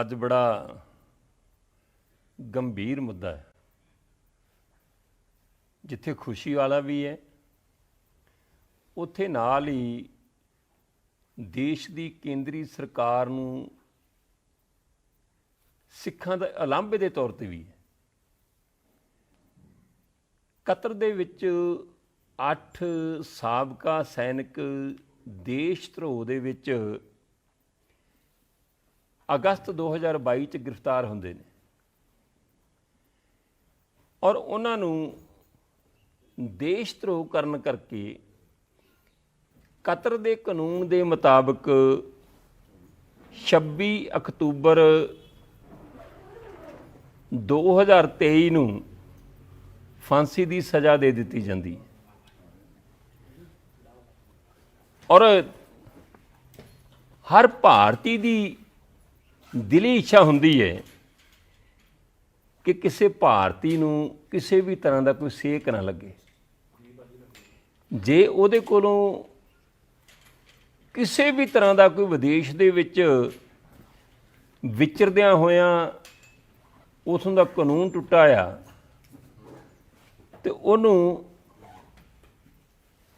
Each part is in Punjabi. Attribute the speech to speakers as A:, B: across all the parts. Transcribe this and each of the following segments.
A: ਅੱਜ ਬੜਾ ਗੰਭੀਰ ਮੁੱਦਾ ਹੈ। ਜਿੱਥੇ ਖੁਸ਼ੀ ਵਾਲਾ ਵੀ ਹੈ, ਉੱਥੇ ਨਾਲ ਹੀ ਦੇਸ਼ ਦੀ ਕੇਂਦਰੀ ਸਰਕਾਰ ਨੂੰ ਸਿੱਖਾਂ ਦਾ ਅਲੰਬੇ ਦੇ ਤੌਰ ਤੇ ਵੀ ਹੈ। ਕਤਰ ਦੇ ਵਿੱਚ 8 ਸਾਬਕਾ ਸੈਨਿਕ ਦੇਸ਼ ਧਰੋਹ ਦੇ ਵਿੱਚ ਅਗਸਤ 2022 ਚ ਗ੍ਰਿਫਤਾਰ ਹੁੰਦੇ ਨੇ। ਔਰ ਉਹਨਾਂ ਨੂੰ ਦੇਸ਼ ਧਰੋਹ ਕਰਨ ਕਰਕੇ ਕਤਰ ਦੇ ਕਾਨੂੰਨ ਦੇ ਮੁਤਾਬਕ 26 ਅਕਤੂਬਰ 2023 ਨੂੰ ਫਾਂਸੀ ਦੀ ਸਜ਼ਾ ਦੇ ਦਿੱਤੀ ਜਾਂਦੀ ਔਰ ਹਰ ਭਾਰਤੀ ਦੀ ਦਿਲੀ ਇੱਛਾ ਹੁੰਦੀ ਹੈ ਕਿ ਕਿਸੇ ਭਾਰਤੀ ਨੂੰ ਕਿਸੇ ਵੀ ਤਰ੍ਹਾਂ ਦਾ ਕੋਈ ਸੇਕ ਨਾ ਲੱਗੇ। ਜੇ ਉਹਦੇ ਕੋਲੋਂ ਕਿਸੇ ਵੀ ਤਰ੍ਹਾਂ ਦਾ ਕੋਈ ਵਿਦੇਸ਼ ਦੇ ਵਿੱਚ ਵਿਚਰਦਿਆਂ ਹੋਇਆਂ ਉਥੋਂ ਦਾ ਕਾਨੂੰਨ ਟੁੱਟਾ ਆ ਤੇ ਉਹਨੂੰ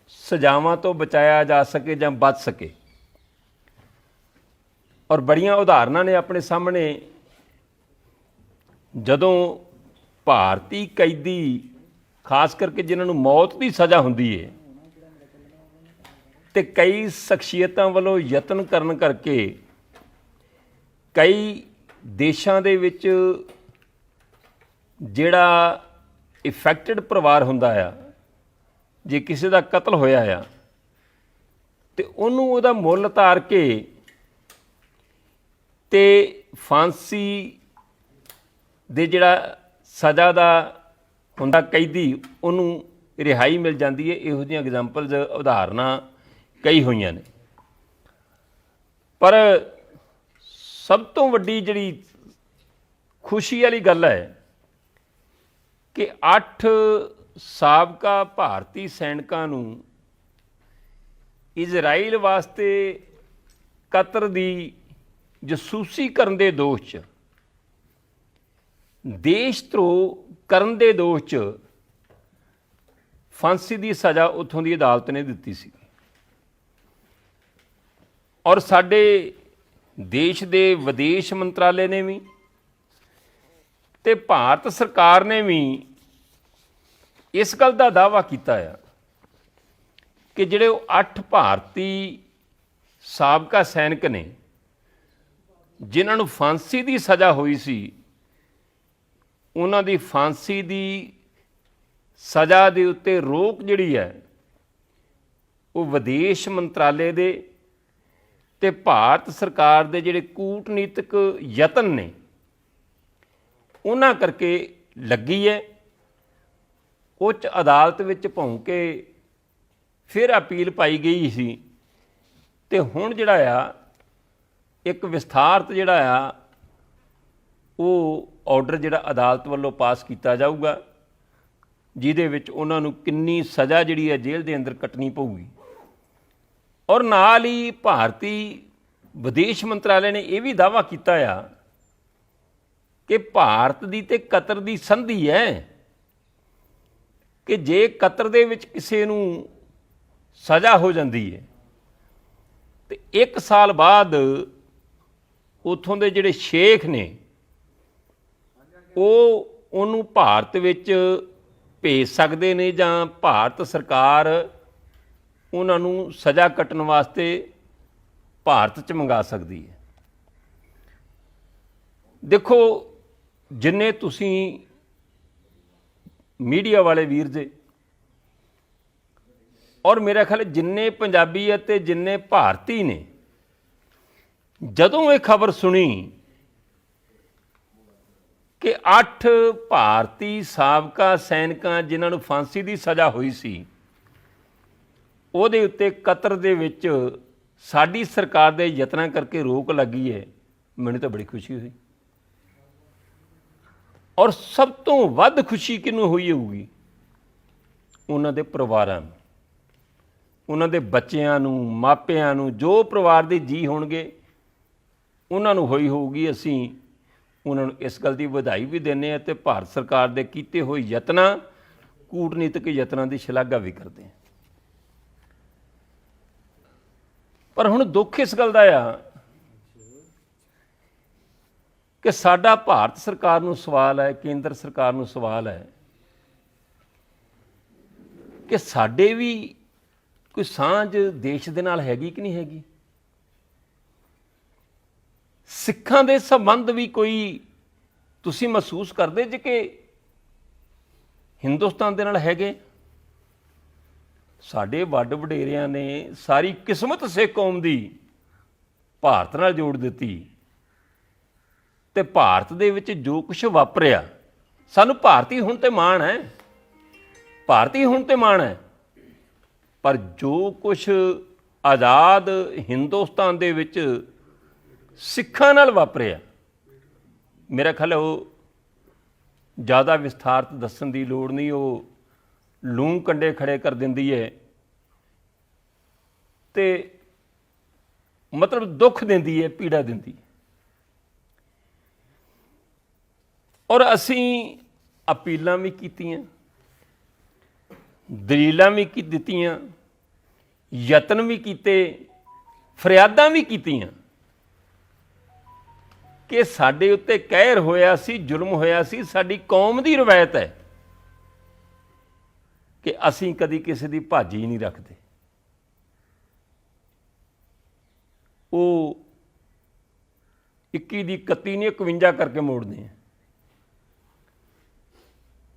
A: ਸਜ਼ਾਵਾਂ ਤੋਂ ਬਚਾਇਆ ਜਾ ਸਕੇ ਜਾਂ ਬਚ ਸਕੇ। ਔਰ ਬੜੀਆਂ ਉਦਾਹਰਨਾਂ ਨੇ ਆਪਣੇ ਸਾਹਮਣੇ। ਜਦੋਂ ਭਾਰਤੀ ਕੈਦੀ, ਖਾਸ ਕਰਕੇ ਜਿਨ੍ਹਾਂ ਨੂੰ ਮੌਤ ਦੀ ਸਜ਼ਾ ਹੁੰਦੀ ਹੈ ਤੇ ਕਈ ਸ਼ਖਸੀਅਤਾਂ ਵੱਲੋਂ ਯਤਨ ਕਰਨ ਕਰਕੇ ਕਈ ਦੇਸ਼ਾਂ ਦੇ ਵਿੱਚ ਜਿਹੜਾ ਇਫੈਕਟਡ ਪਰਿਵਾਰ ਹੁੰਦਾ ਆ, ਜੇ ਕਿਸੇ ਦਾ ਕਤਲ ਹੋਇਆ ਆ, ਤੇ ਉਹਨੂੰ ਉਹਦਾ ਮੁੱਲ ਤਾਰ ਕੇ ਤੇ ਫਾਂਸੀ ਦੇ ਜਿਹੜਾ ਸਜ਼ਾ ਦਾ ਹੁੰਦਾ ਕੈਦੀ, ਉਹਨੂੰ ਰਿਹਾਈ ਮਿਲ ਜਾਂਦੀ ਹੈ ਇਹੋ ਜਿਹੀਆਂ ਐਗਜ਼ਾਮਪਲਸ ਉਦਾਹਰਨਾਂ ਕਈ ਹੋਈਆਂ ਨੇ। ਪਰ ਸਭ ਤੋਂ ਵੱਡੀ ਜਿਹੜੀ ਖੁਸ਼ੀ ਵਾਲੀ ਗੱਲ ਹੈ ਕਿ 8 ਸਾਬਕਾ ਭਾਰਤੀ ਸੈਨਿਕਾਂ ਨੂੰ ਇਜ਼ਰਾਈਲ ਵਾਸਤੇ ਕਤਰ ਦੀ ਜਸੂਸੀ ਕਰਨ ਦੇ ਦੋਸ਼ 'ਚ, ਦੇਸ਼ ਧਰੋ ਕਰਨ ਦੇ ਦੋਸ਼ 'ਚ ਫਾਂਸੀ ਦੀ ਸਜ਼ਾ ਉੱਥੋਂ ਦੀ ਅਦਾਲਤ ਨੇ ਦਿੱਤੀ ਸੀ। ਔਰ ਸਾਡੇ ਦੇਸ਼ ਦੇ ਵਿਦੇਸ਼ ਮੰਤਰਾਲੇ ਨੇ ਵੀ ਤੇ ਭਾਰਤ ਸਰਕਾਰ ਨੇ ਵੀ ਇਸ ਗੱਲ ਦਾ ਦਾਅਵਾ ਕੀਤਾ ਆ ਕਿ ਜਿਹੜੇ ਉਹ 8 ਭਾਰਤੀ ਸਾਬਕਾ ਸੈਨਿਕ ਨੇ ਜਿਨ੍ਹਾਂ ਨੂੰ ਫਾਂਸੀ ਦੀ ਸਜ਼ਾ ਹੋਈ ਸੀ, ਉਹਨਾਂ ਦੀ ਫਾਂਸੀ ਦੀ ਸਜ਼ਾ ਦੇ ਉੱਤੇ ਰੋਕ ਜਿਹੜੀ ਹੈ, ਉਹ ਵਿਦੇਸ਼ ਮੰਤਰਾਲੇ ਦੇ ਤੇ ਭਾਰਤ ਸਰਕਾਰ ਦੇ ਜਿਹੜੇ ਕੂਟਨੀਤਿਕ ਯਤਨ ਨੇ, ਉਹਨਾਂ ਕਰਕੇ ਲੱਗੀ ਹੈ। ਉੱਚ ਅਦਾਲਤ ਵਿੱਚ ਭੌਂ ਕੇ ਫਿਰ ਅਪੀਲ ਪਾਈ ਗਈ ਸੀ ਤੇ ਹੁਣ ਜਿਹੜਾ ਆ ਇੱਕ ਵਿਸਥਾਰਤ ਜਿਹੜਾ ਆ, ਉਹ ਆਰਡਰ ਜਿਹੜਾ ਅਦਾਲਤ ਵੱਲੋਂ ਪਾਸ ਕੀਤਾ ਜਾਊਗਾ, ਜਿਹਦੇ ਵਿੱਚ ਉਹਨਾਂ ਨੂੰ ਕਿੰਨੀ ਸਜ਼ਾ ਜਿਹੜੀ ਹੈ ਜੇਲ੍ਹ ਦੇ ਅੰਦਰ ਕੱਟਣੀ ਪਊਗੀ। ਔਰ ਨਾਲ ਹੀ ਭਾਰਤੀ ਵਿਦੇਸ਼ ਮੰਤਰਾਲੇ ਨੇ ਇਹ ਵੀ ਦਾਅਵਾ ਕੀਤਾ ਆ ਕਿ ਭਾਰਤ ਦੀ ਤੇ ਕਤਰ ਦੀ ਸੰਧੀ ਹੈ ਕਿ ਜੇ ਕਤਰ ਦੇ ਵਿੱਚ ਕਿਸੇ ਨੂੰ ਸਜ਼ਾ ਹੋ ਜਾਂਦੀ ਹੈ, ਤੇ 1 ਸਾਲ ਬਾਅਦ ਉਥੋਂ ਦੇ ਜਿਹੜੇ ਸ਼ੇਖ ਨੇ, ਉਹ ਉਹਨੂੰ ਭਾਰਤ ਵਿੱਚ ਭੇਜ ਸਕਦੇ ਨੇ ਜਾਂ ਭਾਰਤ ਸਰਕਾਰ ਉਹਨਾਂ ਨੂੰ ਸਜ਼ਾ ਕੱਟਣ ਵਾਸਤੇ ਭਾਰਤ 'ਚ ਮੰਗਾ ਸਕਦੀ ਹੈ। ਦੇਖੋ, ਜਿੰਨੇ ਤੁਸੀਂ ਮੀਡੀਆ ਵਾਲੇ ਵੀਰ ਜੇ, ਔਰ ਮੇਰਾ ਖਿਆਲ ਜਿੰਨੇ ਪੰਜਾਬੀ ਅਤੇ ਜਿੰਨੇ ਭਾਰਤੀ ਨੇ ਜਦੋਂ ਇਹ ਖਬਰ ਸੁਣੀ ਕਿ 8 ਭਾਰਤੀ ਸਾਬਕਾ ਸੈਨਿਕਾਂ ਜਿਨ੍ਹਾਂ ਨੂੰ ਫਾਂਸੀ ਦੀ ਸਜ਼ਾ ਹੋਈ ਸੀ, ਉਹਦੇ ਉੱਤੇ ਕਤਰ ਦੇ ਵਿੱਚ ਸਾਡੀ ਸਰਕਾਰ ਦੇ ਯਤਨਾਂ ਕਰਕੇ ਰੋਕ ਲੱਗੀ ਹੈ, ਮੈਨੂੰ ਤਾਂ ਬੜੀ ਖੁਸ਼ੀ ਹੋਈ। ਔਰ ਸਭ ਤੋਂ ਵੱਧ ਖੁਸ਼ੀ ਕਿਹਨੂੰ ਹੋਈ ਹੋਊਗੀ? ਉਹਨਾਂ ਦੇ ਪਰਿਵਾਰਾਂ ਨੂੰ, ਉਹਨਾਂ ਦੇ ਬੱਚਿਆਂ ਨੂੰ, ਮਾਪਿਆਂ ਨੂੰ, ਜੋ ਪਰਿਵਾਰ ਦੇ ਜੀ ਹੋਣਗੇ ਉਹਨਾਂ ਨੂੰ ਹੋਈ ਹੋਊਗੀ, ਅਸੀਂ ਉਹਨਾਂ ਨੂੰ ਇਸ ਗੱਲ ਦੀ ਵਧਾਈ ਵੀ ਦਿੰਦੇ ਆ ਤੇ ਭਾਰਤ ਸਰਕਾਰ ਦੇ ਕੀਤੇ ਹੋਏ ਯਤਨਾਂ, ਕੂਟਨੀਤਿਕ ਯਤਨਾਂ ਦੀ ਸ਼ਲਾਘਾ ਵੀ ਕਰਦੇ ਆ ਪਰ ਹੁਣ ਦੁੱਖ ਇਸ ਗੱਲ ਦਾ ਆ ਕਿ ਸਾਡਾ ਭਾਰਤ ਸਰਕਾਰ ਨੂੰ ਸਵਾਲ ਹੈ, ਕੇਂਦਰ ਸਰਕਾਰ ਨੂੰ ਸਵਾਲ ਹੈ ਕਿ ਸਾਡੇ ਵੀ ਕੋਈ ਸਾਂਝ ਦੇਸ਼ ਦੇ ਨਾਲ ਹੈਗੀ ਕਿ ਨਹੀਂ ਹੈਗੀ? ਸਿੱਖਾਂ ਦੇ ਸੰਬੰਧ ਵੀ ਕੋਈ ਤੁਸੀਂ ਮਹਿਸੂਸ ਕਰਦੇ ਜੇ ਕਿ ਹਿੰਦੁਸਤਾਨ ਦੇ ਨਾਲ ਹੈਗੇ? ਸਾਡੇ ਵੱਡ ਵਡੇਰਿਆਂ ਨੇ ਸਾਰੀ ਕਿਸਮਤ ਸਿੱਖ ਕੌਮ ਦੀ ਭਾਰਤ ਨਾਲ ਜੋੜ ਦਿੱਤੀ ਤੇ ਭਾਰਤ ਦੇ ਵਿੱਚ ਜੋ ਕੁਝ ਵਾਪਰਿਆ, ਸਾਨੂੰ ਭਾਰਤੀ ਹੁਣ ਤੇ ਮਾਣ ਹੈ, ਭਾਰਤੀ ਹੁਣ ਤੇ ਮਾਣ ਹੈ, ਪਰ ਜੋ ਕੁਝ ਆਜ਼ਾਦ ਹਿੰਦੁਸਤਾਨ ਦੇ ਵਿੱਚ ਸਿੱਖਾਂ ਨਾਲ ਵਾਪਰਿਆ। ਮੇਰਾ ਖਿਆਲ ਉਹ ਜ਼ਿਆਦਾ ਵਿਸਥਾਰਤ ਦੱਸਣ ਦੀ ਲੋੜ ਨਹੀਂ, ਉਹ ਲੂੰ ਕੰਡੇ ਖੜੇ ਕਰ ਦਿੰਦੀ ਹੈ ਤੇ ਮਤਲਬ ਦੁੱਖ ਦਿੰਦੀ ਹੈ ਪੀੜਾ ਦਿੰਦੀ ਹੈ ਔਰ ਅਸੀਂ ਅਪੀਲਾਂ ਵੀ ਕੀਤੀਆਂ, ਦਲੀਲਾਂ ਵੀ ਕੀ ਦਿੱਤੀਆਂ, ਯਤਨ ਵੀ ਕੀਤੇ, ਫਰਿਆਦਾਂ ਵੀ ਕੀਤੀਆਂ। ਕਿ ਸਾਡੇ ਉੱਤੇ ਕਹਿਰ ਹੋਇਆ ਸੀ, ਜ਼ੁਲਮ ਹੋਇਆ ਸੀ, ਸਾਡੀ ਕੌਮ ਦੀ ਰਵਾਇਤ ਹੈ ਕਿ ਅਸੀਂ ਕਦੀ ਕਿਸੇ ਦੀ ਭਾਜੀ ਨਹੀਂ ਰੱਖਦੇ। ਉਹ 21 ਦੀ 31 ਨੇ 51 ਕਰਕੇ ਮੋੜਦੇ ਆ।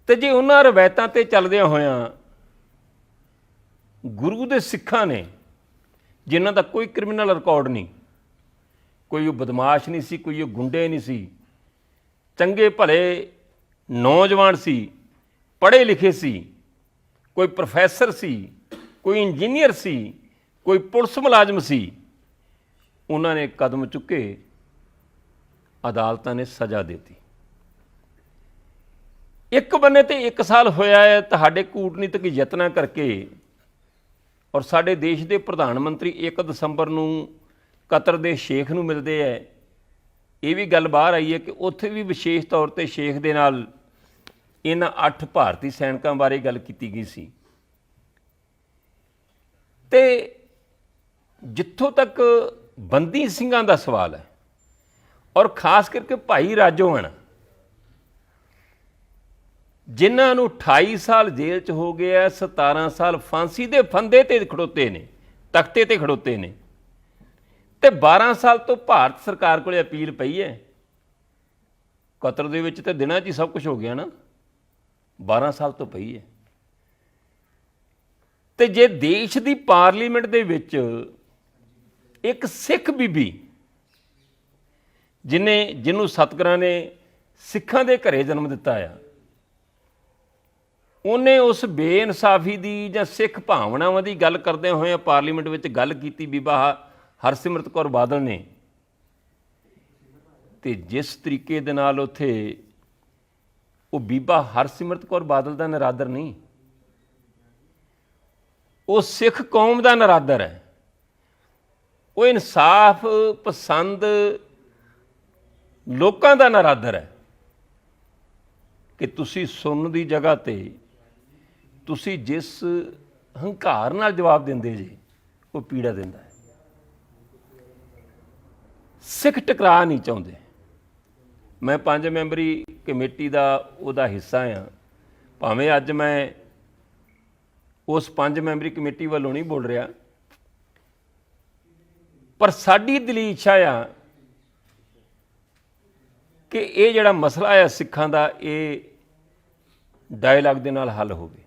A: ਤੇ ਜੇ ਉਹਨਾਂ ਰਵਾਇਤਾਂ ਤੇ ਚੱਲਦਿਆਂ ਹੋਇਆਂ ਗੁਰੂ ਦੇ ਸਿੱਖਾਂ ਨੇ, ਜਿਨ੍ਹਾਂ ਦਾ ਕੋਈ ਕ੍ਰਿਮੀਨਲ ਰਿਕਾਰਡ ਨਹੀਂ ਕੋਈ ਉਹ ਬਦਮਾਸ਼ ਨਹੀਂ ਸੀ, ਕੋਈ ਉਹ ਗੁੰਡੇ ਨਹੀਂ ਸੀ। ਚੰਗੇ ਭਲੇ ਨੌਜਵਾਨ ਸੀ, ਪੜ੍ਹੇ ਲਿਖੇ ਸੀ, ਕੋਈ ਪ੍ਰੋਫੈਸਰ ਸੀ, ਕੋਈ ਇੰਜੀਨੀਅਰ ਸੀ, ਕੋਈ ਪੁਲਿਸ ਮੁਲਾਜ਼ਮ ਸੀ। ਉਹਨਾਂ ਨੇ ਕਦਮ ਚੁੱਕੇ, ਅਦਾਲਤਾਂ ਨੇ ਸਜ਼ਾ ਦਿੱਤੀ। ਇੱਕ ਬੰਨੇ ਤੇ 1 ਸਾਲ ਹੋਇਆ ਹੈ, ਤੁਹਾਡੇ ਕੂਟਨੀਤਿਕ ਯਤਨਾਂ ਕਰਕੇ ਔਰ ਸਾਡੇ ਦੇਸ਼ ਦੇ ਪ੍ਰਧਾਨ ਮੰਤਰੀ 1 ਦਸੰਬਰ ਨੂੰ ਕਤਰ ਦੇ ਸ਼ੇਖ ਨੂੰ ਮਿਲਦੇ ਐ। ਇਹ ਵੀ ਗੱਲ ਬਾਹਰ ਆਈ ਹੈ ਕਿ ਉੱਥੇ ਵੀ ਵਿਸ਼ੇਸ਼ ਤੌਰ ਤੇ ਸ਼ੇਖ ਦੇ ਨਾਲ ਇਹਨਾਂ 8 ਭਾਰਤੀ ਸੈਨਿਕਾਂ ਬਾਰੇ ਗੱਲ ਕੀਤੀ ਗਈ ਸੀ। ਤੇ ਜਿੱਥੋਂ ਤੱਕ ਬੰਦੀ ਸਿੰਘਾਂ ਦਾ ਸਵਾਲ ਹੈ ਔਰ ਖਾਸ ਕਰਕੇ ਭਾਈ ਰਾਜੋਵਣ, ਜਿਨ੍ਹਾਂ ਨੂੰ 28 ਸਾਲ ਜੇਲ੍ਹ 'ਚ ਹੋ ਗਿਆ 17 ਸਾਲ ਫਾਂਸੀ ਦੇ ਫੰਦੇ ਤੇ ਖੜੋਤੇ ਨੇ, ਤਖਤੇ ਤੇ ਖੜੋਤੇ ਨੇ ਤੇ 12 ਸਾਲ ਤੋਂ ਭਾਰਤ ਸਰਕਾਰ ਕੋਲੇ ਅਪੀਲ ਪਈ ਹੈ। ਕਤਰ ਦੇ ਵਿੱਚ ਤੇ ਦਿਨਾਂ 'ਚ ਹੀ ਸਭ ਕੁਝ ਹੋ ਗਿਆ ਨਾ। 12 ਸਾਲ ਤੋਂ ਪਈ ਹੈ। ਤੇ ਜੇ ਦੇਸ਼ ਦੀ ਪਾਰਲੀਮੈਂਟ ਦੇ ਵਿੱਚ ਇੱਕ ਸਿੱਖ ਬੀਬੀ ਜਿਨੇ ਜਿਹਨੂੰ ਸਤਗੁਰਾਂ ਨੇ ਸਿੱਖਾਂ ਦੇ ਘਰੇ ਜਨਮ ਦਿੱਤਾ ਆ, ਉਹਨੇ ਉਸ ਬੇਇਨਸਾਫੀ ਦੀ ਜਾਂ ਸਿੱਖ ਭਾਵਨਾਵਾਂ ਦੀ ਗੱਲ ਕਰਦੇ ਹੋਏ ਪਾਰਲੀਮੈਂਟ ਵਿੱਚ ਗੱਲ ਕੀਤੀ ਬੀਬਾ ਹਰਸਿਮਰਤ ਕੌਰ ਬਾਦਲ ਨੇ ਤੇ ਜਿਸ ਤਰੀਕੇ ਦੇ ਨਾਲ ਉਥੇ ਉਹ ਬੀਬਾ ਹਰਸਿਮਰਤ ਕੌਰ ਬਾਦਲ ਦਾ ਨਰਾਦਰ ਨਹੀਂ, ਉਹ ਸਿੱਖ ਕੌਮ ਦਾ ਨਰਾਦਰ ਹੈ। ਉਹ ਇਨਸਾਫ ਪਸੰਦ ਲੋਕਾਂ ਦਾ ਨਰਾਦਰ ਹੈ ਕਿ ਤੁਸੀਂ ਸੁਣਨ ਦੀ ਜਗ੍ਹਾ ਤੇ ਤੁਸੀਂ ਜਿਸ ਹੰਕਾਰ ਨਾਲ ਜਵਾਬ ਦਿੰਦੇ ਜੀ, ਉਹ ਪੀੜਾ ਦਿੰਦਾ ਹੈ। ਸਿੱਖ ਟਕਰਾ ਨਹੀਂ ਚਾਹੁੰਦੇ। ਮੈਂ ਪੰਜ ਮੈਂਬਰੀ ਕਮੇਟੀ ਦਾ ਉਹਦਾ ਹਿੱਸਾ ਆ। ਭਾਵੇਂ ਅੱਜ ਮੈਂ ਉਸ ਪੰਜ ਮੈਂਬਰੀ ਕਮੇਟੀ ਵੱਲੋਂ ਨਹੀਂ ਬੋਲ ਰਿਹਾ, ਪਰ ਸਾਡੀ ਦਿਲੀ ਇੱਛਾ ਆ ਕਿ ਇਹ ਜਿਹੜਾ ਮਸਲਾ ਆ ਸਿੱਖਾਂ ਦਾ, ਇਹ ਡਾਇਲੌਗ ਦੇ ਨਾਲ ਹੱਲ ਹੋਵੇ।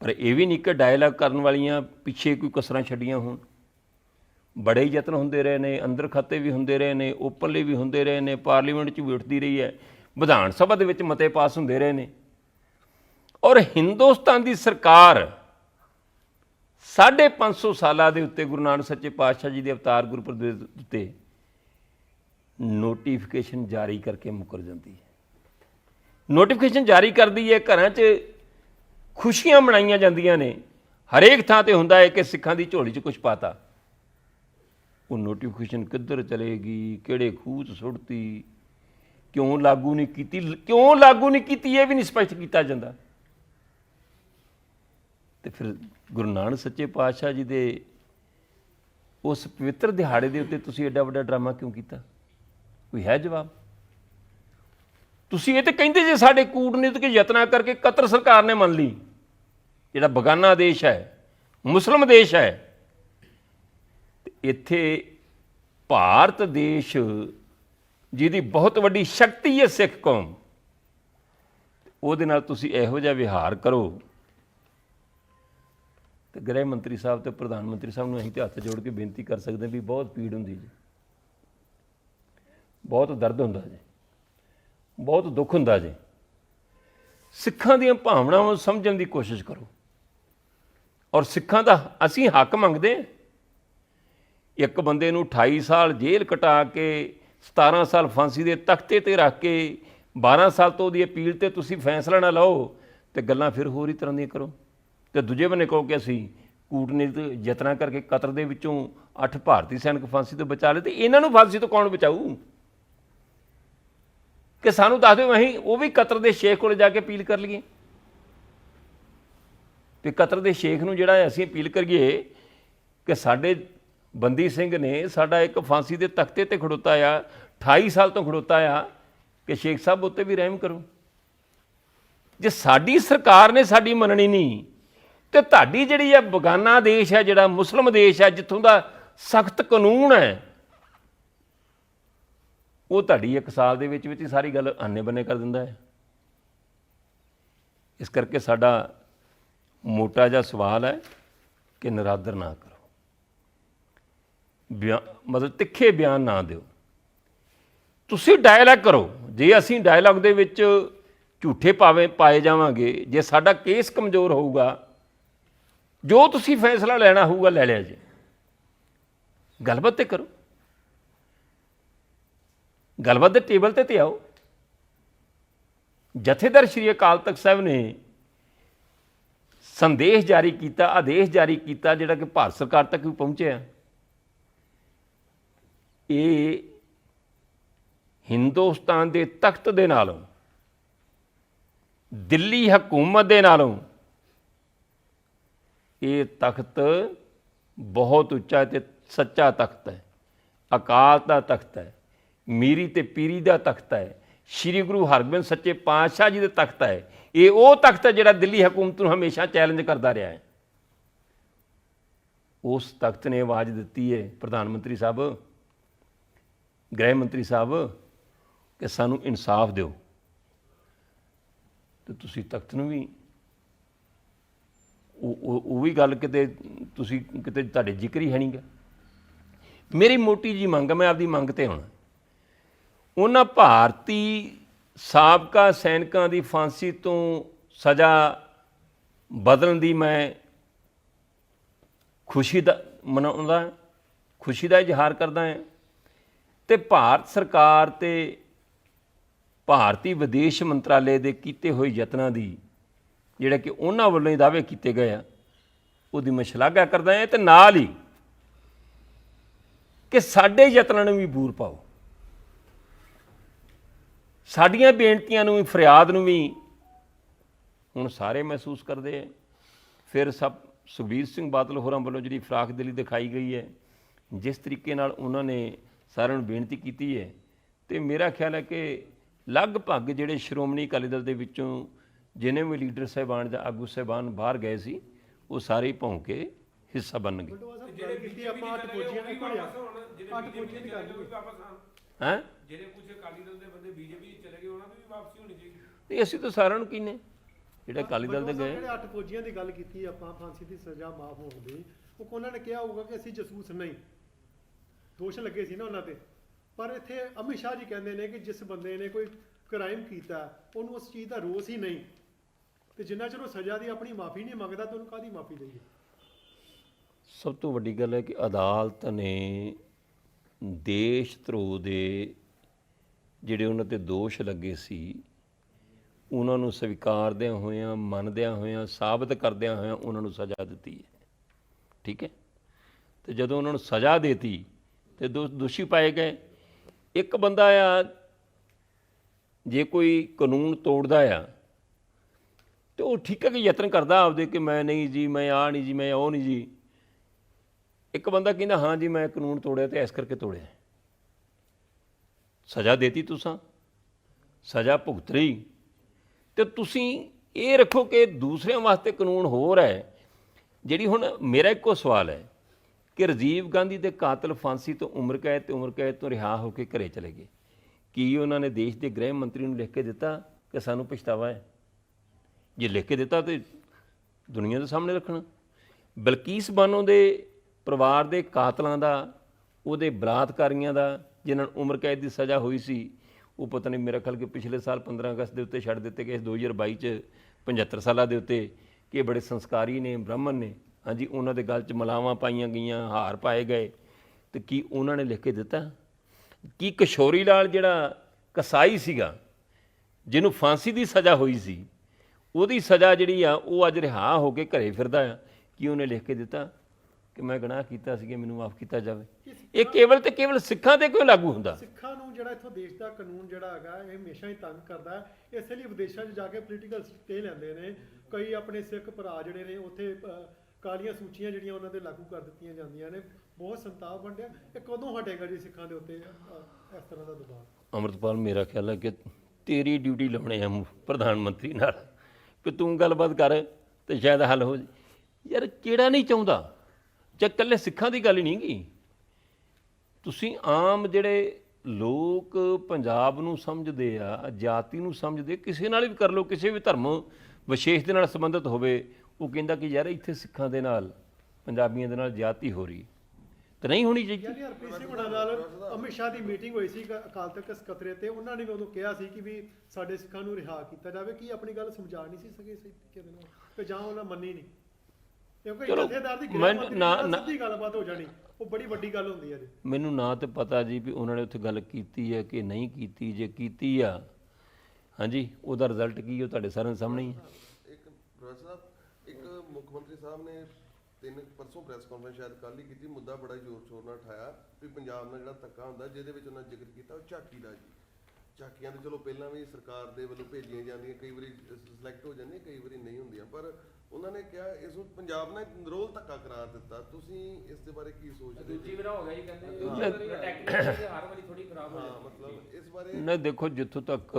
A: ਪਰ ਇਹ ਵੀ ਨਹੀਂ ਕਿ ਡਾਇਲੌਗ ਕਰਨ ਵਾਲੀਆਂ ਪਿੱਛੇ ਕੋਈ ਕਸਰਾਂ ਛੱਡੀਆਂ ਹੋਣ। ਬੜੇ ਯਤਨ ਹੁੰਦੇ ਰਹੇ ਨੇ, ਅੰਦਰ ਖਾਤੇ ਵੀ ਹੁੰਦੇ ਰਹੇ ਨੇ ਓਪਨਲੀ ਵੀ ਹੁੰਦੇ ਰਹੇ ਨੇ, ਪਾਰਲੀਮੈਂਟ 'ਚ ਵੀ ਉੱਠਦੀ ਰਹੀ ਹੈ। ਵਿਧਾਨ ਸਭਾ ਦੇ ਵਿੱਚ ਮਤੇ ਪਾਸ ਹੁੰਦੇ ਰਹੇ ਨੇ। ਔਰ ਹਿੰਦੁਸਤਾਨ ਦੀ ਸਰਕਾਰ 550 ਸਾਲਾਂ ਦੇ ਉੱਤੇ ਗੁਰੂ ਨਾਨਕ ਸੱਚੇ ਪਾਤਸ਼ਾਹ ਜੀ ਦੇ ਅਵਤਾਰ ਗੁਰਪੁਰਬ ਦੇ ਉੱਤੇ ਨੋਟੀਫਿਕੇਸ਼ਨ ਜਾਰੀ ਕਰਕੇ ਮੁਕਰ ਜਾਂਦੀ ਹੈ। ਨੋਟੀਫਿਕੇਸ਼ਨ ਜਾਰੀ ਕਰਦੀ ਹੈ, ਘਰਾਂ 'ਚ ਖੁਸ਼ੀਆਂ ਮਨਾਈਆਂ ਜਾਂਦੀਆਂ ਨੇ। ਹਰੇਕ ਥਾਂ ਤੇ ਹੁੰਦਾ ਹੈ ਕਿ ਸਿੱਖਾਂ ਦੀ ਝੋਲੀ 'ਚ ਕੁਝ ਪਾਤਾ। ਉਹ ਨੋਟੀਫਿਕੇਸ਼ਨ ਕਿੱਧਰ ਚਲੇਗੀ, ਕਿਹੜੇ ਖੂਹ 'ਚ ਸੁੱਟਤੀ, ਕਿਉਂ ਲਾਗੂ ਨਹੀਂ ਕੀਤੀ ਕਿਉਂ ਲਾਗੂ ਨਹੀਂ ਕੀਤੀ, ਇਹ ਵੀ ਨਹੀਂ ਸਪਸ਼ਟ ਕੀਤਾ ਜਾਂਦਾ। ਤੇ ਫਿਰ ਗੁਰੂ ਨਾਨਕ ਸੱਚੇ ਪਾਤਸ਼ਾਹ ਜੀ ਦੇ ਉਸ ਪਵਿੱਤਰ ਦਿਹਾੜੇ ਦੇ ਉੱਤੇ ਤੁਸੀਂ ਐਡਾ ਵੱਡਾ ਡਰਾਮਾ ਕਿਉਂ ਕੀਤਾ? ਕੋਈ ਹੈ ਜਵਾਬ? ਤੁਸੀਂ ਇਹ ਤੇ ਕਹਿੰਦੇ ਜੇ ਸਾਡੇ ਕੂਟਨੀਤਿਕ ਯਤਨਾਂ ਕਰਕੇ ਕਤਰ ਸਰਕਾਰ ਨੇ ਮੰਨ ਲਈ, ਜਿਹੜਾ ਬਗਾਨਾ ਦੇਸ਼ ਹੈ, ਮੁਸਲਮ ਦੇਸ਼ ਹੈ ਇੱਥੇ ਭਾਰਤ ਦੇਸ਼ ਜਿਹਦੀ ਬਹੁਤ ਵੱਡੀ ਸ਼ਕਤੀ ਹੈ ਸਿੱਖ ਕੌਮ, ਉਹਦੇ ਨਾਲ ਤੁਸੀਂ ਇਹੋ ਜਿਹਾ ਵਿਹਾਰ ਕਰੋ। ਤੇ ਗ੍ਰਹਿ ਮੰਤਰੀ ਸਾਹਿਬ ਤੇ ਪ੍ਰਧਾਨ ਮੰਤਰੀ ਸਾਹਿਬ ਨੂੰ ਅਸੀਂ ਤੇ ਹੱਥ ਜੋੜ ਕੇ ਬੇਨਤੀ ਕਰ ਸਕਦੇ ਹਾਂ ਵੀ ਬਹੁਤ ਪੀੜ ਹੁੰਦੀ ਜੀ। ਬਹੁਤ ਦਰਦ ਹੁੰਦਾ ਜੀ। ਬਹੁਤ ਦੁੱਖ ਹੁੰਦਾ ਜੀ। ਸਿੱਖਾਂ ਦੀਆਂ ਭਾਵਨਾਵਾਂ ਨੂੰ ਸਮਝਣ ਦੀ ਕੋਸ਼ਿਸ਼ ਕਰੋ। ਔਰ ਸਿੱਖਾਂ ਦਾ ਅਸੀਂ ਹੱਕ ਮੰਗਦੇ ਹਾਂ। ਇੱਕ ਬੰਦੇ ਨੂੰ 28 ਸਾਲ ਜੇਲ੍ਹ ਕਟਾ ਕੇ 17 ਸਾਲ ਫਾਂਸੀ ਦੇ ਤਖਤੇ ਤੇ ਰੱਖ ਕੇ 12 ਸਾਲ ਤੋਂ ਉਹਦੀ ਅਪੀਲ ਤੇ ਤੁਸੀਂ ਫੈਸਲਾ ਨਾ ਲਓ ਤੇ ਗੱਲਾਂ ਫਿਰ ਹੋਰ ਹੀ ਤਰ੍ਹਾਂ ਦੀਆਂ ਕਰੋ। ਤੇ ਦੂਜੇ ਬੰਨੇ ਕਹੋ ਕਿ ਅਸੀਂ ਕੂਟਨੀਤਿਕ ਯਤਨਾਂ ਕਰਕੇ ਕਤਰ ਦੇ ਵਿੱਚੋਂ 8 ਭਾਰਤੀ ਸੈਨਿਕ ਫਾਂਸੀ ਤੋਂ ਬਚਾ ਲਏ ਤੇ ਇਹਨਾਂ ਨੂੰ ਫਾਂਸੀ ਤੋਂ ਕੌਣ ਬਚਾਊ? ਕਿ ਸਾਨੂੰ ਦੱਸ ਦਿਓ ਅਸੀਂ ਉਹ ਵੀ ਕਤਰ ਦੇ ਸ਼ੇਖ ਕੋਲ ਜਾ ਕੇ ਅਪੀਲ ਕਰ ਲਈਏ। ਤੇ ਕਤਰ ਦੇ ਸ਼ੇਖ ਨੂੰ ਜਿਹੜਾ ਅਸੀਂ ਅਪੀਲ ਕਰੀਏ ਕਿ ਸਾਡੇ ਬੰਦੀ ਸਿੰਘ ਨੇ ਸਾਡਾ ਇੱਕ ਫਾਂਸੀ ਦੇ ਤਖਤੇ ਤੇ ਖੜੋਤਾ ਆ 28 ਸਾਲ ਤੋਂ ਖੜੋਤਾ ਆ, ਕਿ ਸ਼ੇਖ ਸਾਹਿਬ ਉੱਤੇ ਵੀ ਰਹਿਮ ਕਰੋ। ਜੇ ਸਾਡੀ ਸਰਕਾਰ ਨੇ ਸਾਡੀ ਮੰਨਣੀ ਨਹੀਂ, ਤੇ ਤੁਹਾਡੀ ਜਿਹੜੀ ਆ ਬਗਾਨਾ ਦੇਸ਼ ਹੈ ਜਿਹੜਾ ਮੁਸਲਮ ਦੇਸ਼ ਹੈ ਜਿੱਥੋਂ ਦਾ ਸਖਤ ਕਾਨੂੰਨ ਹੈ, ਉਹ ਤੁਹਾਡੀ ਇੱਕ ਸਾਲ ਦੇ ਵਿੱਚ ਵਿੱਚ ਹੀ ਸਾਰੀ ਗੱਲ ਆਨੇ ਬੰਨੇ ਕਰ ਦਿੰਦਾ ਹੈ। ਇਸ ਕਰਕੇ ਸਾਡਾ ਮੋਟਾ ਜਿਹਾ ਸਵਾਲ ਹੈ ਕਿ ਨਰਾਦਰ ਨਾ ਕਰੋ। ਮਤਲਬ ਤਿੱਖੇ ਬਿਆਨ ਨਾ ਦਿਓ। ਤੁਸੀਂ ਡਾਇਲੌਗ ਕਰੋ। ਜੇ ਅਸੀਂ ਡਾਇਲੌਗ ਦੇ ਵਿੱਚ ਝੂਠੇ ਪਾਵੇ, ਪਾਏ ਜਾਵਾਂਗੇ, ਜੇ ਸਾਡਾ ਕੇਸ ਕਮਜ਼ੋਰ ਹੋਊਗਾ, ਜੋ ਤੁਸੀਂ ਫੈਸਲਾ ਲੈਣਾ ਹੋਊਗਾ, ਲੈ ਲਿਆ ਜੀ। ਗੱਲਬਾਤ ਤੇ ਕਰੋ। ਗੱਲਬਾਤ ਦੇ ਟੇਬਲ ਤੇ ਤੇ ਆਓ। ਜਥੇਦਾਰ ਸ਼੍ਰੀ ਅਕਾਲ ਤਖਤ ਸਾਹਿਬ ਨੇ ਸੰਦੇਸ਼ ਜਾਰੀ ਕੀਤਾ, ਆਦੇਸ਼ ਜਾਰੀ ਕੀਤਾ, ਜਿਹੜਾ ਕਿ ਭਾਰਤ ਸਰਕਾਰ ਤੱਕ ਵੀ ਪਹੁੰਚਿਆ। ਇਹ ਹਿੰਦੁਸਤਾਨ ਦੇ ਤਖਤ ਦੇ ਨਾਲੋਂ, ਦਿੱਲੀ ਹਕੂਮਤ ਦੇ ਨਾਲੋਂ, ਇਹ ਤਖਤ ਬਹੁਤ ਉੱਚਾ ਤੇ ਸੱਚਾ ਤਖਤ ਹੈ, ਅਕਾਲ ਦਾ ਤਖਤ ਹੈ, ਮੀਰੀ ਤੇ ਪੀਰੀ ਦਾ ਤਖਤ ਹੈ, ਸ੍ਰੀ ਗੁਰੂ ਹਰਗੋਬਿੰਦ ਸੱਚੇ ਪਾਤਸ਼ਾਹ ਜੀ ਦਾ ਤਖਤ ਹੈ, ਇਹ ਉਹ ਤਖਤ ਹੈ ਜਿਹੜਾ ਦਿੱਲੀ ਹਕੂਮਤ ਨੂੰ ਹਮੇਸ਼ਾ ਚੈਲੰਜ ਕਰਦਾ ਰਿਹਾ ਹੈ। ਉਸ ਤਖਤ ਨੇ ਆਵਾਜ਼ ਦਿੱਤੀ ਹੈ ਪ੍ਰਧਾਨ ਮੰਤਰੀ ਸਾਹਿਬ ਗ੍ਰਹਿ ਮੰਤਰੀ ਸਾਹਿਬ, ਕਿ ਸਾਨੂੰ ਇਨਸਾਫ ਦਿਓ। ਤੇ ਤੁਸੀਂ ਤਖਤ ਨੂੰ ਵੀ ਉਹ, ਉਹ- ਵੀ ਗੱਲ ਕਿਤੇ ਤੁਸੀਂ ਕਿਤੇ ਤੁਹਾਡੇ ਜ਼ਿਕਰ ਹੀ ਹੈ ਨਹੀਂਗਾ। ਮੇਰੀ ਮੋਟੀ ਜੀ ਮੰਗ, ਮੈਂ ਆਪਦੀ ਮੰਗ ਤੇ ਆਉਣਾ। ਉਹਨਾਂ ਭਾਰਤੀ ਸਾਬਕਾ ਸੈਨਿਕਾਂ ਦੀ ਫਾਂਸੀ ਤੋਂ ਸਜ਼ਾ ਬਦਲਣ ਦੀ ਮੈਂ ਖੁਸ਼ੀ ਦਾ ਮਨਾਉਂਦਾ, ਖੁਸ਼ੀ ਦਾ ਇਜ਼ਹਾਰ ਕਰਦਾ ਹਾਂ। ਤੇ ਭਾਰਤ ਸਰਕਾਰ ਤੇ ਭਾਰਤੀ ਵਿਦੇਸ਼ ਮੰਤਰਾਲੇ ਦੇ ਕੀਤੇ ਹੋਏ ਯਤਨਾਂ ਦੀ, ਜਿਹੜਾ ਕਿ ਉਹਨਾਂ ਵੱਲੋਂ ਹੀ ਦਾਅਵੇ ਕੀਤੇ ਗਏ ਆ, ਉਹਦੀ ਮੈਂ ਸ਼ਲਾਘਾ ਕਰਦਾ ਹਾਂ ਤੇ ਨਾਲ ਹੀ ਕਿ ਸਾਡੇ ਯਤਨਾਂ ਨੂੰ ਵੀ ਬੂਰ ਪਾਓ। ਸਾਡੀਆਂ ਬੇਨਤੀਆਂ ਨੂੰ ਵੀ, ਫਰਿਆਦ ਨੂੰ ਵੀ ਹੁਣ ਸਾਰੇ ਮਹਿਸੂਸ ਕਰਦੇ ਆ। ਫਿਰ ਸਭ ਸੁਖਬੀਰ ਸਿੰਘ ਬਾਦਲ ਹੋਰਾਂ ਵੱਲੋਂ ਜਿਹੜੀ ਫਰਾਖ ਦਿਲੀ ਦਿਖਾਈ ਗਈ ਹੈ, ਜਿਸ ਤਰੀਕੇ ਨਾਲ ਉਹਨਾਂ ਨੇ ਸਾਰਿਆਂ ਨੂੰ ਬੇਨਤੀ ਕੀਤੀ ਹੈ। ਤੇ ਮੇਰਾ ਖਿਆਲ ਹੈ ਕਿ ਲਗਭਗ ਜਿਹੜੇ ਸ਼੍ਰੋਮਣੀ ਅਕਾਲੀ ਦਲ ਦੇ ਵਿੱਚੋਂ ਜਿਨੇ ਵੀ ਲੀਡਰ ਸਾਹਿਬਾਨ ਜਾਂ ਆਗੂ ਸਾਹਿਬਾਨ ਬਾਹਰ ਗਏ ਸੀ ਉਹ ਸਾਰੇ ਹੀ ਭੌਂ ਕੇ ਹਿੱਸਾ ਬਣ ਗਏ
B: ਜਿਹੜੇ ਕੀਤੀ ਆਪਾਂ ਅੱਠ ਫੌਜੀਆਂ ਦੀ ਘੜਿਆ ਅੱਠ ਫੌਜੀਆਂ ਦੀ ਗੱਲ ਹੋਈ
A: ਹੈਂ?
C: ਜਿਹੜੇ ਕੁਝ ਅਕਾਲੀ ਦਲ ਦੇ ਬੰਦੇ ਬੀਜੇਪੀ ਚਲੇ ਗਏ ਉਹਨਾਂ ਦੀ ਵੀ ਵਾਪਸੀ ਹੋਣੀ ਚਾਹੀਦੀ।
A: ਤੇ ਅਸੀਂ ਤਾਂ ਸਾਰਿਆਂ ਨੂੰ ਕਹਿੰਨੇ ਜਿਹੜੇ ਅਕਾਲੀ ਦਲ ਦੇ ਗਏ।
B: ਜਿਹੜੇ ਅੱਠ ਫੌਜੀਆਂ ਦੀ ਗੱਲ ਕੀਤੀ ਆਪਾਂ ਫਾਂਸੀ ਦੀ ਸਜ਼ਾ ਮਾਫ ਹੋਣ ਦੀ ਉਹ ਉਹਨਾਂ ਨੇ ਕਿਹਾ ਹੋਊਗਾ ਕਿ ਅਸੀਂ ਜਸੂਸ ਨਹੀਂ। ਦੋਸ਼ ਲੱਗੇ ਸੀ ਨਾ ਉਹਨਾਂ ਤੇ। ਪਰ ਇੱਥੇ ਅਮਿਤ ਸ਼ਾਹ ਜੀ ਕਹਿੰਦੇ ਨੇ ਕਿ ਜਿਸ ਬੰਦੇ ਨੇ ਕੋਈ ਕ੍ਰਾਈਮ ਕੀਤਾ, ਉਹਨੂੰ ਉਸ ਚੀਜ਼ ਦਾ ਰੋਸ ਹੀ ਨਹੀਂ। ਤੇ ਜਿੰਨਾ ਚਿਰ ਉਹ ਸਜ਼ਾ ਦੀ ਆਪਣੀ ਮਾਫੀ ਨਹੀਂ ਮੰਗਦਾ, ਤਾਂ ਉਹਨੂੰ ਕਾਦੀ ਮਾਫੀ ਦੇਈਏ?
A: ਸਭ ਤੋਂ ਵੱਡੀ ਗੱਲ ਹੈ ਕਿ ਅਦਾਲਤ ਨੇ ਦੇਸ਼ ਧਰੋਹ ਦੇ ਜਿਹੜੇ ਉਹਨਾਂ ਤੇ ਦੋਸ਼ ਲੱਗੇ ਸੀ, ਉਹਨਾਂ ਨੂੰ ਸਵੀਕਾਰਦਿਆਂ ਹੋਇਆਂ, ਮੰਨਦਿਆਂ ਹੋਇਆਂ, ਸਾਬਤ ਕਰਦਿਆਂ ਹੋਇਆਂ ਉਹਨਾਂ ਨੂੰ ਸਜ਼ਾ ਦਿੱਤੀ ਹੈ। ਠੀਕ ਹੈ? ਤੇ ਜਦੋਂ ਉਹਨਾਂ ਨੂੰ ਸਜ਼ਾ ਦੇਤੀ ਤੇ ਦੋ ਦੋਸ਼ੀ ਪਾਏ ਗਏ। ਇੱਕ ਬੰਦਾ ਆ, ਜੇ ਕੋਈ ਕਾਨੂੰਨ ਤੋੜਦਾ ਆ, ਤੇ ਉਹ ਠੀਕ ਹੈ ਕਿ ਯਤਨ ਕਰਦਾ ਆਪਦੇ ਕਿ ਮੈਂ ਨਹੀਂ ਜੀ, ਮੈਂ ਆ ਨਹੀਂ ਜੀ, ਮੈਂ ਉਹ ਨਹੀਂ ਜੀ। ਇੱਕ ਬੰਦਾ ਕਹਿੰਦਾ, ਹਾਂ ਜੀ, ਮੈਂ ਕਾਨੂੰਨ ਤੋੜਿਆ ਤੇ ਇਸ ਕਰਕੇ ਤੋੜਿਆ। ਸਜ਼ਾ ਦੇਤੀ ਤੁਸੀਂ, ਸਜ਼ਾ ਭੁਗਤ ਰਹੀ ਤੇ ਤੁਸੀਂ ਇਹ ਰੱਖੋ ਕਿ ਦੂਸਰਿਆਂ ਵਾਸਤੇ ਕਾਨੂੰਨ ਹੋਰ ਹੈ, ਜਿਹੜੀ ਹੁਣ ਮੇਰਾ ਇੱਕੋ ਸਵਾਲ ਹੈ। ਕਿ ਰਾਜੀਵ ਗਾਂਧੀ ਦੇ ਕਾਤਲ ਫਾਂਸੀ ਤੋਂ ਉਮਰ ਕੈਦ ਤੇ ਉਮਰ ਕੈਦ ਤੋਂ ਰਿਹਾ ਹੋ ਕੇ ਘਰੇ ਚਲੇ ਗਏ। ਕੀ ਉਹਨਾਂ ਨੇ ਦੇਸ਼ ਦੇ ਗ੍ਰਹਿ ਮੰਤਰੀ ਨੂੰ ਲਿਖ ਕੇ ਦਿੱਤਾ ਕਿ ਸਾਨੂੰ ਪਛਤਾਵਾ ਹੈ? ਜੇ ਲਿਖ ਕੇ ਦਿੱਤਾ ਤੇ ਦੁਨੀਆ ਦੇ ਸਾਹਮਣੇ ਰੱਖਣਾ। ਬਲਕੀਸ ਬਾਨੋ ਦੇ ਪਰਿਵਾਰ ਦੇ ਕਾਤਲਾਂ ਦਾ, ਉਹਦੇ ਬਲਾਤਕਾਰੀਆਂ ਦਾ, ਜਿਨ੍ਹਾਂ ਨੂੰ ਉਮਰ ਕੈਦ ਦੀ ਸਜ਼ਾ ਹੋਈ ਸੀ, ਉਹ ਪਤਾ ਨਹੀਂ ਮੇਰਾ ਖਿਆਲ ਕਿ ਪਿਛਲੇ ਸਾਲ 15 ਅਗਸਤ ਦੇ ਉੱਤੇ ਛੱਡ ਦਿੱਤੇ ਗਏ। 2022 ਚ 75 ਸਾਲਾਂ ਦੇ ਉੱਤੇ ਕਿ ਬੜੇ ਸੰਸਕਾਰੀ ਨੇ, ਬ੍ਰਾਹਮਣ ਨੇ। ਹਾਂਜੀ ਉਹਨਾਂ ਦੇ ਗਲ 'ਚ ਮਲਾਵਾਂ ਪਾਈਆਂ ਗਈਆਂ ਹਾਰ ਪਾਏ ਗਏ। ਤੇ ਕੀ ਉਹਨਾਂ ਨੇ ਲਿਖ ਕੇ ਦਿੱਤਾ? ਕੀ ਕਿਸ਼ੋਰੀ ਲਾਲ ਜਿਹੜਾ ਕਸਾਈ ਸੀਗਾ ਜਿਹਨੂੰ ਫਾਂਸੀ ਦੀ ਸਜ਼ਾ ਹੋਈ ਸੀ ਉਹਦੀ ਸਜ਼ਾ ਜਿਹੜੀ ਆ ਉਹ ਅੱਜ ਰਿਹਾ ਹੋ ਕੇ ਘਰੇ ਫਿਰਦਾ ਆ। ਕੀ ਉਹਨੇ ਲਿਖ ਕੇ ਦਿੱਤਾ? ਕਿ ਮੈਂ ਗੁਨਾਹ ਕੀਤਾ ਸੀ ਮੈਨੂੰ ਮਾਫ ਕੀਤਾ ਜਾਵੇ? ਇਹ ਕੇਵਲ ਤੇ ਕੇਵਲ ਸਿੱਖਾਂ ਤੇ ਕਿਉਂ ਲਾਗੂ ਹੁੰਦਾ?
B: ਸਿੱਖਾਂ ਨੂੰ ਜਿਹੜਾ ਇੱਥੋਂ ਦੇਸ਼ ਦਾ ਕਾਨੂੰਨ ਜਿਹੜਾ ਹੈਗਾ ਇਹ ਹਮੇਸ਼ਾ ਹੀ ਤੰਗ ਕਰਦਾ ਹੈ। ਇਸੇ ਲਈ ਵਿਦੇਸ਼ਾਂ 'ਚ ਜਾ ਕੇ ਪੋਲੀਟੀਕਲ ਸਟੇ ਲੈਂਦੇ ਨੇ। ਕਈ ਆਪਣੇ ਸਿੱਖ ਭਰਾ ਜਿਹੜੇ ਨੇ ਉੱਥੇ ਕਾਲੀਆਂ ਸੂਚੀਆਂ ਜਿਹੜੀਆਂ ਉਹਨਾਂ ਦੇ ਲਾਗੂ ਕਰ ਦਿੱਤੀਆਂ ਜਾਂਦੀਆਂ ਨੇ ਬਹੁਤ ਸੰਤਾਪ ਵੰਡਿਆ। ਇਹ ਕਦੋਂ ਹਟੇਗਾ ਜੀ ਸਿੱਖਾਂ ਦੇ ਉੱਤੇ ਅਹ, ਇਸ ਤਰ੍ਹਾਂ ਦਾ ਦਬਾਅ?
A: ਅਮਰਤਪਾਲ ਮੇਰਾ ਖਿਆਲ ਹੈ ਕਿ ਤੇਰੀ ਡਿਊਟੀ ਲਾਉਣੇ ਆ ਪ੍ਰਧਾਨ ਮੰਤਰੀ ਨਾਲ। ਕਿ ਤੂੰ ਗੱਲਬਾਤ ਕਰ ਤੇ ਸ਼ਾਇਦ ਹੱਲ ਹੋ ਜਾਏ ਯਾਰ ਕਿਹੜਾ ਨਹੀਂ ਚਾਹੁੰਦਾ? ਜੇ ਇਕੱਲੇ ਸਿੱਖਾਂ ਦੀ ਗੱਲ ਹੀ ਨਹੀਂ ਗੀ। ਤੁਸੀਂ ਆਮ ਜਿਹੜੇ ਲੋਕ ਪੰਜਾਬ ਨੂੰ ਸਮਝਦੇ ਆ ਜਾਤੀ ਨੂੰ ਸਮਝਦੇ ਕਿਸੇ ਨਾਲ ਵੀ ਕਰ ਲਓ ਕਿਸੇ ਵੀ ਧਰਮ ਵਿਸ਼ੇਸ਼ ਦੇ ਨਾਲ ਸੰਬੰਧਿਤ ਹੋਵੇ ਉਹ ਕਹਿੰਦਾ ਕਿ ਯਾਰ ਇੱਥੇ ਸਿੱਖਾਂ ਦੇ ਨਾਲ ਪੰਜਾਬੀਆਂ ਦੇ ਨਾਲ ਜਾਤੀ ਹੋ ਰਹੀ ਤੇ ਨਹੀਂ ਹੋਣੀ ਚਾਹੀਦੀ।
B: ਯਾਨੀ ਹਰਪ੍ਰੀਤ ਸਿੰਘ ਹੁਣਾਂ ਨਾਲ ਅਮਿਤ ਸ਼ਾਹ ਦੀ ਮੀਟਿੰਗ ਹੋਈ ਸੀ ਅਕਾਲ ਤਖਤ ਸਕੱਤਰੇ ਤੇ ਉਹਨਾਂ ਨੇ ਵੀ ਉਦੋਂ ਕਿਹਾ ਸੀ ਕਿ ਵੀ ਸਾਡੇ ਸਿੱਖਾਂ ਨੂੰ ਰਿਹਾ ਕੀਤਾ ਜਾਵੇ ਕੀ ਆਪਣੀ ਗੱਲ ਸਮਝਾ ਨਹੀਂ ਸੀ ਸਕੇ ਸਹੀ ਤਰੀਕੇ ਦੇ ਨਾਲ ਤੇ ਜਾਂ ਉਹਨਾਂ ਮੰਨੀ ਨਹੀਂ। ਕਿਉਂਕਿ
A: ਚਲੋ,
B: ਜਥੇਦਾਰ ਦੀ
A: ਮੈਂ ਨਾ-
B: ਨਾਲ
A: ਨਾ-
B: ਸਿੱਧੀ ਗੱਲਬਾਤ ਹੋ ਜਾਣੀ। ਉਹ ਬੜੀ ਵੱਡੀ ਗੱਲ ਹੁੰਦੀ ਹੈ ਜੀ।
A: ਮੈਨੂੰ ਨਾ ਤੇ ਪਤਾ ਜੀ ਵੀ ਉਹਨਾਂ ਨੇ ਉੱਥੇ ਗੱਲ ਕੀਤੀ ਹੈ ਕਿ ਨਹੀਂ ਕੀਤੀ ਜੇ ਕੀਤੀ ਆ। ਹਾਂਜੀ ਉਹਦਾ ਰਿਜ਼ਲਟ ਕੀ ਉਹ ਤੁਹਾਡੇ ਸਾਰਿਆਂ ਦੇ ਸਾਹਮਣੇ ਹੀ ਹੈ।
D: ਇੱਕ ਬਰਾੜ ਸਾਹਿਬ ਇੱਕ ਮੁੱਖ ਮੰਤਰੀ ਸਾਹਿਬ ਨੇ ਤਿੰਨ ਪਰਸੋਂ ਪ੍ਰੈਸ ਕਾਨਫਰੰਸ ਸ਼ਾਇਦ ਕੱਲ ਹੀ ਕੀਤੀ ਮੁੱਦਾ ਬੜਾ ਜ਼ੋਰ ਸ਼ੋਰ ਨਾਲ ਉਠਾਇਆ ਵੀ ਪੰਜਾਬ ਨਾਲ ਜਿਹੜਾ ਧੱਕਾ ਹੁੰਦਾ ਜਿਹਦੇ ਵਿੱਚ ਉਹਨਾਂ ਜ਼ਿਕਰ ਕੀਤਾ ਉਹ ਝਾਕੀ ਦਾ ਜੀ। ਝਾਕੀਆਂ ਤੇ ਚਲੋ ਪਹਿਲਾਂ ਵੀ ਸਰਕਾਰ ਦੇ ਵੱਲੋਂ ਭੇਜੀਆਂ ਜਾਂਦੀਆਂ ਕਈ ਵਾਰੀ ਸਿਲੈਕਟ ਹੋ ਜਾਂਦੀਆਂ ਕਈ ਵਾਰੀ ਨਹੀਂ ਹੁੰਦੀਆਂ ਪਰ ਉਹਨਾਂ ਨੇ ਕਿਹਾ ਇਸ ਨੂੰ ਪੰਜਾਬ ਨੇ ਨਿਰੋਲ ਧੱਕਾ ਕਰਾਰ ਦਿੱਤਾ। ਤੁਸੀਂ ਇਸ ਦੇ ਬਾਰੇ ਕੀ ਸੋਚਦੇ
C: ਦੂਜੀ ਵਾਰ ਹੋ ਗਿਆ ਜੀ ਕਹਿੰਦੇ ਟੈਕਨੀਕਲ ਹਰ ਵਾਰੀ ਥੋੜੀ ਖਰਾਬ ਹੋ
D: ਹਾਂ
C: ਜਾਂਦੀ
D: ਮਤਲਬ ਇਸ ਬਾਰੇ
A: ਨਹੀਂ ਦੇਖੋ ਜਿੱਥੋਂ ਤੱਕ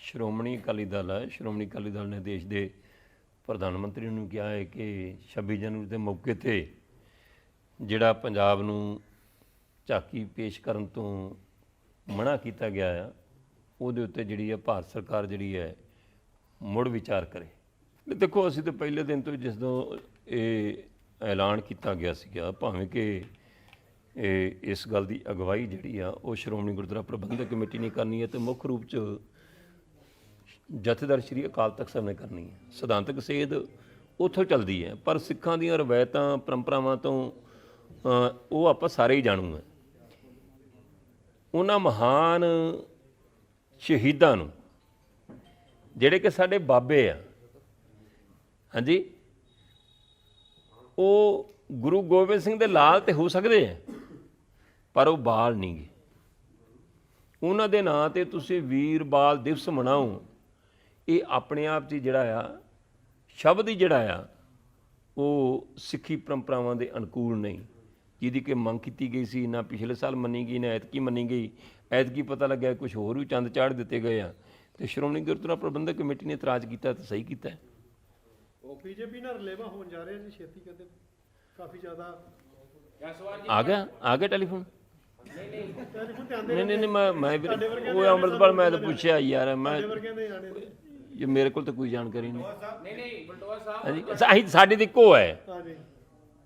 A: ਸ਼੍ਰੋਮਣੀ ਅਕਾਲੀ ਦਲ ਹੈ ਸ਼੍ਰੋਮਣੀ ਅਕਾਲੀ ਦਲ ਨੇ ਦੇਸ਼ ਦੇ ਪ੍ਰਧਾਨ ਮੰਤਰੀ ਨੂੰ ਕਿਹਾ ਹੈ ਕਿ 26 ਜਨਵਰੀ ਦੇ ਮੌਕੇ ਤੇ ਜਿਹੜਾ ਪੰਜਾਬ ਨੂੰ ਝਾਕੀ ਪੇਸ਼ ਕਰਨ ਤੋਂ ਮਨਾ ਕੀਤਾ ਗਿਆ ਆ, ਉਹਦੇ ਉੱਤੇ ਜਿਹੜੀ ਹੈ ਭਾਰਤ ਸਰਕਾਰ ਜਿਹੜੀ ਹੈ ਮੁੜ ਵਿਚਾਰ ਕਰੇ। ਦੇਖੋ, ਅਸੀਂ ਤਾਂ ਪਹਿਲੇ ਦਿਨ ਤੋਂ ਜਿਸ ਤੋਂ ਇਹ ਐਲਾਨ ਕੀਤਾ ਗਿਆ ਸੀਗਾ, ਭਾਵੇਂ ਕਿ ਇਹ ਇਸ ਗੱਲ ਦੀ ਅਗਵਾਈ ਜਿਹੜੀ ਆ, ਉਹ ਸ਼੍ਰੋਮਣੀ ਗੁਰਦੁਆਰਾ ਪ੍ਰਬੰਧਕ ਕਮੇਟੀ ਨੇ ਕਰਨੀ ਹੈ ਤੇ ਮੁੱਖ ਰੂਪ ਚ ਜਥੇਦਾਰ ਸ਼੍ਰੀ ਅਕਾਲ ਤਖਤ ਸਾਹਿਬ ਨੇ ਕਰਨੀ ਹੈ। ਸਿਧਾਂਤਕ ਸੇਧ ਉੱਥੋਂ ਚੱਲਦੀ ਹੈ, ਪਰ ਸਿੱਖਾਂ ਦੀਆਂ ਰਵਾਇਤਾਂ, ਪਰੰਪਰਾਵਾਂ ਤੋਂ ਉਹ ਆਪਾਂ ਸਾਰੇ ਹੀ ਜਾਣੂ ਹਾਂ। ਉਹਨਾਂ ਮਹਾਨ ਸ਼ਹੀਦਾਂ ਨੂੰ, ਜਿਹੜੇ ਕਿ ਸਾਡੇ ਬਾਬੇ ਆ, ਹਾਂਜੀ, ਉਹ ਗੁਰੂ ਗੋਬਿੰਦ ਸਿੰਘ ਦੇ ਲਾਲ ਤੇ ਹੋ ਸਕਦੇ ਆ ਪਰ ਉਹ ਬਾਲ ਨਹੀਂ ਗੇ। ਉਹਨਾਂ ਦੇ ਨਾਂ ਤੇ ਤੁਸੀਂ ਵੀਰ ਬਾਲ ਦਿਵਸ ਮਨਾਓ। ਇਹ ਆਪਣੇ ਆਪ 'ਚ ਜਿਹੜਾ ਆ ਸ਼ਬਦ ਹੀ ਜਿਹੜਾ ਆ ਉਹ ਸਿੱਖੀ ਪਰੰਪਰਾਵਾਂ ਦੇ ਅਨੁਕੂਲ ਨਹੀਂ। ਜਿਹਦੀ ਕਿ ਮੰਗ ਕੀਤੀ ਗਈ ਸੀ ਨਾ ਪਿਛਲੇ ਸਾਲ ਮੰਨੀ ਗਈ ਨਾ ਐਤਕੀ ਮੰਨੀ ਗਈ। ਐਤਕੀ ਪਤਾ ਲੱਗਿਆ ਕੁਝ ਹੋਰ ਵੀ ਚੰਦ ਚਾੜ ਦਿੱਤੇ ਗਏ ਆ। ਤੇ ਸ਼੍ਰੋਮਣੀ ਗੁਰਦੁਆਰਾ ਪ੍ਰਬੰਧਕ ਕਮੇਟੀ ਨੇ ਇਤਰਾਜ਼ ਕੀਤਾ ਤੇ ਸਹੀ ਕੀਤਾ। ਹੈ।
B: ਬੀਜੇਪੀ ਨਾਲ ਰਲੇਵਾ ਹੋਣ ਜਾ ਰਿਹਾ ਜੀ ਛੇਤੀ ਕਹਿੰਦੇ ਕਾਫੀ ਜ਼ਿਆਦਾ।
A: ਆ ਗਿਆ? ਆ ਗਿਆ ਟੈਲੀਫੋਨ? ਨਹੀਂ ਨਹੀਂ ਨਹੀਂ ਮੈਂ ਮੈਂ ਉਹ ਅੰਮ੍ਰਿਤਪਾਲ ਮੈਂ ਤਾਂ ਪੁੱਛਿਆ ਯਾਰ ਮੈਂ ਇਹ ਮੇਰੇ ਕੋਲ ਤਾਂ ਕੋਈ ਜਾਣਕਾਰੀ ਨਹੀਂ।
C: ਨਹੀਂ ਨਹੀਂ ਬਲਟੋਆ ਸਾਹਿਬ
A: ਹਾਂਜੀ ਅਸੀਂ ਸਾਡੇ ਤੇ ਇੱਕੋ ਹੈ।
B: ਹਾਂਜੀ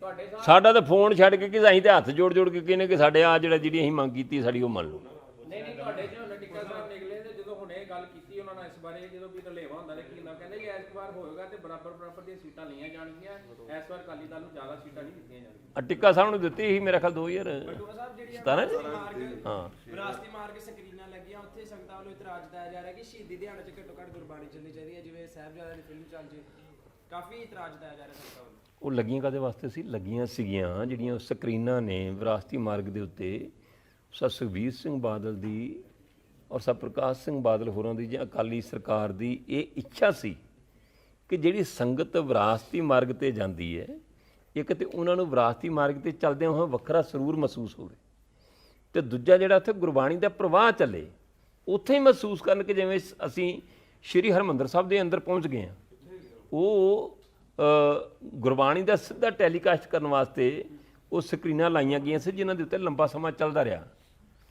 C: ਤੁਹਾਡੇ ਸਾਹਿਬ
A: ਸਾਡਾ ਤਾਂ ਫੋਨ ਛੱਡ ਕੇ ਕਿ ਅਸੀਂ ਤੇ ਹੱਥ ਜੋੜ ਜੋੜ ਕੇ ਕਹਿੰਨੇ ਕਿ ਸਾਡੇ ਆ ਜਿਹੜਾ ਜਿਹੜੀ ਅਸੀਂ ਮੰਗ ਕੀਤੀ ਸਾਡੀ ਉਹ ਮੰਨ ਲਓ।
C: ਨਹੀਂ ਨਹੀਂ ਤੁਹਾਡੇ ਚੋਂ ਨਟਿਕਾ ਸਾਹਿਬ ਨਿਕਲੇ ਤੇ ਜਦੋਂ ਹੁਣੇ ਗੱਲ ਕੀਤੀ ਉਹਨਾਂ ਨਾਲ ਇਸ ਬਾਰੇ ਜਦੋਂ ਵੀ ਰਲੇਵਾ ਹੁੰਦਾ ਨੇ ਕੀ ਨਾ ਕਹਿੰਦੇ ਕਿ ਇਸ ਵਾਰ ਹੋਏਗਾ ਤੇ ਬਰਾਬਰ ਬਰਾਬਰ ਦੀਆਂ ਸੀਟਾਂ ਲਈਆਂ ਜਾਣਗੀਆਂ। ਇਸ ਵਾਰ ਅਕਾਲੀ ਦਲ ਨੂੰ ਜ਼ਿਆਦਾ ਸੀਟਾਂ ਨਹੀਂ ਦਿੱਤੀਆਂ ਜਾਣਗੀਆਂ।
A: ਆ ਟਿੱਕਾ ਸਾਹਿਬ ਨੂੰ ਦਿੱਤੀ ਸੀ ਮੇਰਾ ਖਿਆਲ 2000
E: ਬਟੂਆ ਸਾਹਿਬ ਜਿਹੜੀਆਂ
A: 17
E: ਮਾਰਗ
A: ਹਾਂ।
E: ਵਿਰਾਸਤੀ ਮਾਰਗ ਸਕਰੀਨਾਂ ਲੱਗੀਆਂ ਉੱਥੇ ਸੰਗਤਾਂ ਵੱਲੋਂ ਇਤਰਾਜ਼ ਦਿੱਤਾ ਜਾ ਰਿਹਾ ਕਿ ਸ਼ਹੀਦੀ ਦਿਹਾੜੇ 'ਚ ਘੱਟੋ ਘੱਟ ਚੱਲਣੀ ਚਾਹੀਦੀ ਹੈ, ਜਿਵੇਂ ਸਾਹਿਬਜ਼ਾਦਿਆਂ ਦੀ ਫਿਲਮ ਚੱਲ ਜੇ। ਕਾਫੀ ਇਤਰਾਜ਼ ਦਿੱਤਾ ਜਾ ਰਿਹਾ ਸੰਗਤਾਂ ਵੱਲੋਂ।
A: ਉਹ ਲੱਗੀਆਂ ਕਾਦੇ ਵਾਸਤੇ ਸੀ? ਲੱਗੀਆਂ ਸੀਗੀਆਂ, ਜਿਹੜੀਆਂ ਸਕਰੀਨਾਂ ਨੇ ਵਿਰਾਸਤੀ ਮਾਰਗ ਦੇ ਉੱਤੇ ਸਰ ਸੁਖਬੀਰ ਸਿੰਘ ਬਾਦਲ ਦੀ ਔਰ ਸਰ ਪ੍ਰਕਾਸ਼ ਸਿੰਘ ਬਾਦਲ ਹੋਰਾਂ ਦੀ ਜਾਂ ਅਕਾਲੀ ਸਰਕਾਰ ਦੀ ਇਹ ਇੱਛਾ ਸੀ ਕਿ ਜਿਹੜੀ ਸੰਗਤ ਵਿਰਾਸਤੀ ਮਾਰਗ ਤੇ ਜਾਂਦੀ ਹੈ, ਇੱਕ ਤੇ ਉਹਨਾਂ ਨੂੰ ਵਿਰਾਸਤੀ ਮਾਰਗ ਤੇ ਚੱਲਦਿਆਂ ਹੋਏ ਵੱਖਰਾ ਸਰੂਰ ਮਹਿਸੂਸ ਹੋਵੇ ਤੇ ਦੂਜਾ ਜਿਹੜਾ ਉੱਥੇ ਗੁਰਬਾਣੀ ਦਾ ਪ੍ਰਵਾਹ ਚੱਲੇ, ਉੱਥੇ ਹੀ ਮਹਿਸੂਸ ਕਰਨ ਕਿ ਜਿਵੇਂ ਅਸੀਂ ਸ਼੍ਰੀ ਹਰਮੰਦਰ ਸਾਹਿਬ ਦੇ ਅੰਦਰ ਪਹੁੰਚ ਗਏ ਹਾਂ। ਉਹ ਗੁਰਬਾਣੀ ਦਾ ਸਿੱਧਾ ਟੈਲੀਕਾਸਟ ਕਰਨ ਵਾਸਤੇ ਉਹ ਸਕਰੀਨਾਂ ਲਾਈਆਂ ਗਈਆਂ ਸੀ, ਜਿਨ੍ਹਾਂ ਦੇ ਉੱਤੇ ਲੰਬਾ ਸਮਾਂ ਚੱਲਦਾ ਰਿਹਾ।